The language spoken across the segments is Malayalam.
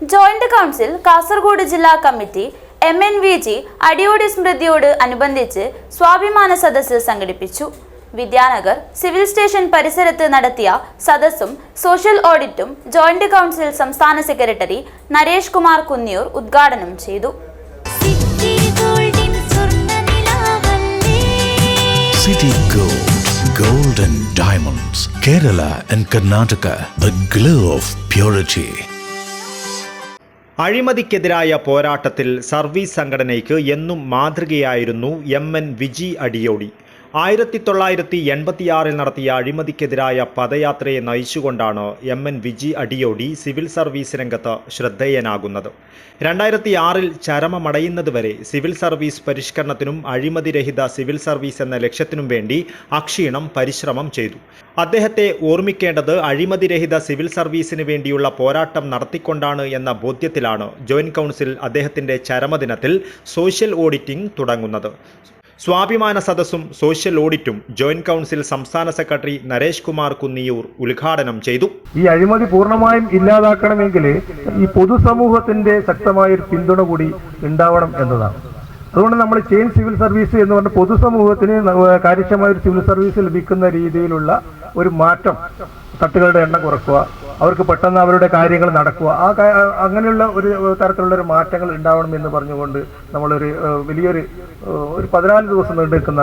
ജോയിന്റ് കൗൺസിൽ കാസർഗോഡ് ജില്ലാ committee M N V G Adiyodi സ്മൃതിയോട് അനുബന്ധിച്ച് സ്വാഭിമാന സദസ്സ് സംഘടിപ്പിച്ചു. വിദ്യാനഗർ സിവിൽ സ്റ്റേഷൻ പരിസരത്ത് നടത്തിയ സദസ്സും സോഷ്യൽ ഓഡിറ്റും ജോയിന്റ് കൗൺസിൽ സംസ്ഥാന സെക്രട്ടറി നരേഷ് കുമാർ കുന്നിയൂർ ഉദ്ഘാടനം ചെയ്തു. സിറ്റി ഗോൾഡിൻ സ്വർണനിലാവല്ലേ City Gold, Gold and Diamonds, Kerala and Karnataka, the glow of purity. അഴിമതിക്കെതിരായ പോരാട്ടത്തിൽ സർവീസ് സംഘടനയ്ക്ക് എന്നും മാതൃകയായിരുന്നു M N V G Adiyodi. ആയിരത്തി തൊള്ളായിരത്തി എൺപത്തിയാറിൽ നടത്തിയ അഴിമതിക്കെതിരായ പദയാത്രയെ നയിച്ചുകൊണ്ടാണ് M N V G Adiyodi civil service രംഗത്ത് ശ്രദ്ധേയനാകുന്നത്. രണ്ടായിരത്തി ആറിൽ ചരമമടയുന്നതുവരെ സിവിൽ സർവീസ് പരിഷ്കരണത്തിനും അഴിമതിരഹിത സിവിൽ സർവീസ് എന്ന ലക്ഷ്യത്തിനും വേണ്ടി അക്ഷീണം പരിശ്രമം ചെയ്തു. അദ്ദേഹത്തെ ഓർമ്മിക്കേണ്ടത് അഴിമതിരഹിത സിവിൽ സർവീസിന് വേണ്ടിയുള്ള പോരാട്ടം നടത്തിക്കൊണ്ടാണ് എന്ന ബോധ്യത്തിലാണ് ജോയിന്റ് കൗൺസിൽ അദ്ദേഹത്തിന്റെ ചരമദിനത്തിൽ സോഷ്യൽ ഓഡിറ്റിംഗ് തുടങ്ങുന്നത്. സ്വാഭിമാന സദസ്സും സോഷ്യൽ ഓഡിറ്റും ജോയിന്റ് കൗൺസിൽ സംസ്ഥാന സെക്രട്ടറി നരേഷ് കുമാർ കുന്നിയൂർ ഉദ്ഘാടനം ചെയ്തു. ഈ അഴിമതി പൂർണമായും ഇല്ലാതാക്കണമെങ്കിൽ ഈ പൊതുസമൂഹത്തിന്റെ ശക്തമായ ഒരു പിന്തുണ കൂടി ഉണ്ടാവണം എന്നതാണ്. അതുകൊണ്ട് നമ്മൾ ചെയിൻ സിവിൽ സർവീസ് എന്ന് പറഞ്ഞ പൊതുസമൂഹത്തിന് കാര്യക്ഷമമായ ഒരു സിവിൽ സർവീസ് ലഭിക്കുന്ന രീതിയിലുള്ള ഒരു മാറ്റം തട്ടുകളുടെ എണ്ണം കുറക്കുക അവർക്ക് പെട്ടെന്ന് അവരുടെ കാര്യങ്ങൾ നടക്കുക ആ അങ്ങനെയുള്ള ഒരു തരത്തിലുള്ള ഒരു മാറ്റങ്ങൾ ഉണ്ടാവണം എന്ന് പറഞ്ഞുകൊണ്ട് നമ്മളൊരു വലിയൊരു ഒരു പതിനാല് ദിവസം നീണ്ടു നിൽക്കുന്ന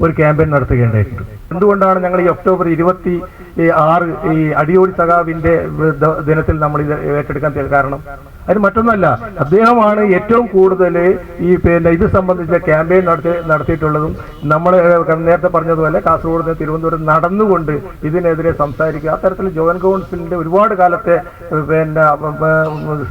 ഒരു ക്യാമ്പയിൻ നടത്തുകയുണ്ടായിട്ടുണ്ട്. എന്തുകൊണ്ടാണ് ഞങ്ങൾ ഈ ഒക്ടോബർ ഇരുപത്തി ഈ ആറ് ഈ അടിയോടി സഖാവിന്റെ ദിനത്തിൽ നമ്മൾ ഇത് ഏറ്റെടുക്കാൻ കാരണം. അതിന് മറ്റൊന്നല്ല അദ്ദേഹമാണ് ഏറ്റവും കൂടുതൽ ഈ പിന്നെ ഇത് സംബന്ധിച്ച ക്യാമ്പയിൻ നടത്തി നടത്തിയിട്ടുള്ളതും നമ്മൾ നേരത്തെ പറഞ്ഞതുപോലെ കാസർഗോഡ് നിന്ന് തിരുവനന്തപുരം നടന്നുകൊണ്ട് ഇതിനെതിരെ സംസാരിക്കുക. അത്തരത്തിൽ ജോയിന്റ് കൗൺസിലിന്റെ ഒരുപാട് കാലത്തെ പിന്നെ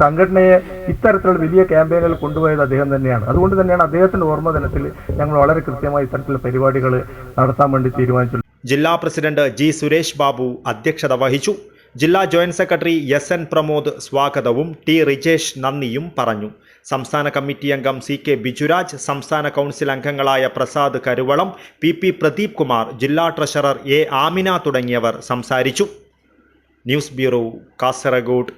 സംഘടനയെ ഇത്തരത്തിലുള്ള വലിയ ക്യാമ്പയിനുകൾ കൊണ്ടുപോയത് അദ്ദേഹം തന്നെയാണ്. അതുകൊണ്ട് തന്നെയാണ് അദ്ദേഹത്തിന്റെ ഓർമ്മ ദിനത്തിൽ ഞങ്ങൾ വളരെ കൃത്യമായി ഇത്തരത്തിലുള്ള പരിപാടികൾ നടത്താൻ വേണ്ടി തീരുമാനിച്ചു ജില്ലാ പ്രസിഡന്റ് ജി സുരേഷ് ബാബു അധ്യക്ഷത വഹിച്ചു. ജില്ലാ joint secretary S N Pramod സ്വാഗതവും ടി റിജേഷ് നന്ദിയും പറഞ്ഞു. സംസ്ഥാന കമ്മിറ്റി അംഗം സി കെ ബിജുരാജ് സംസ്ഥാന കൗൺസിൽ അംഗങ്ങളായ പ്രസാദ് കരുവളം പി പി പ്രദീപ് കുമാർ ജില്ലാ ട്രഷറർ എ ആമിന തുടങ്ങിയവർ സംസാരിച്ചു. News bureau Kasaragod.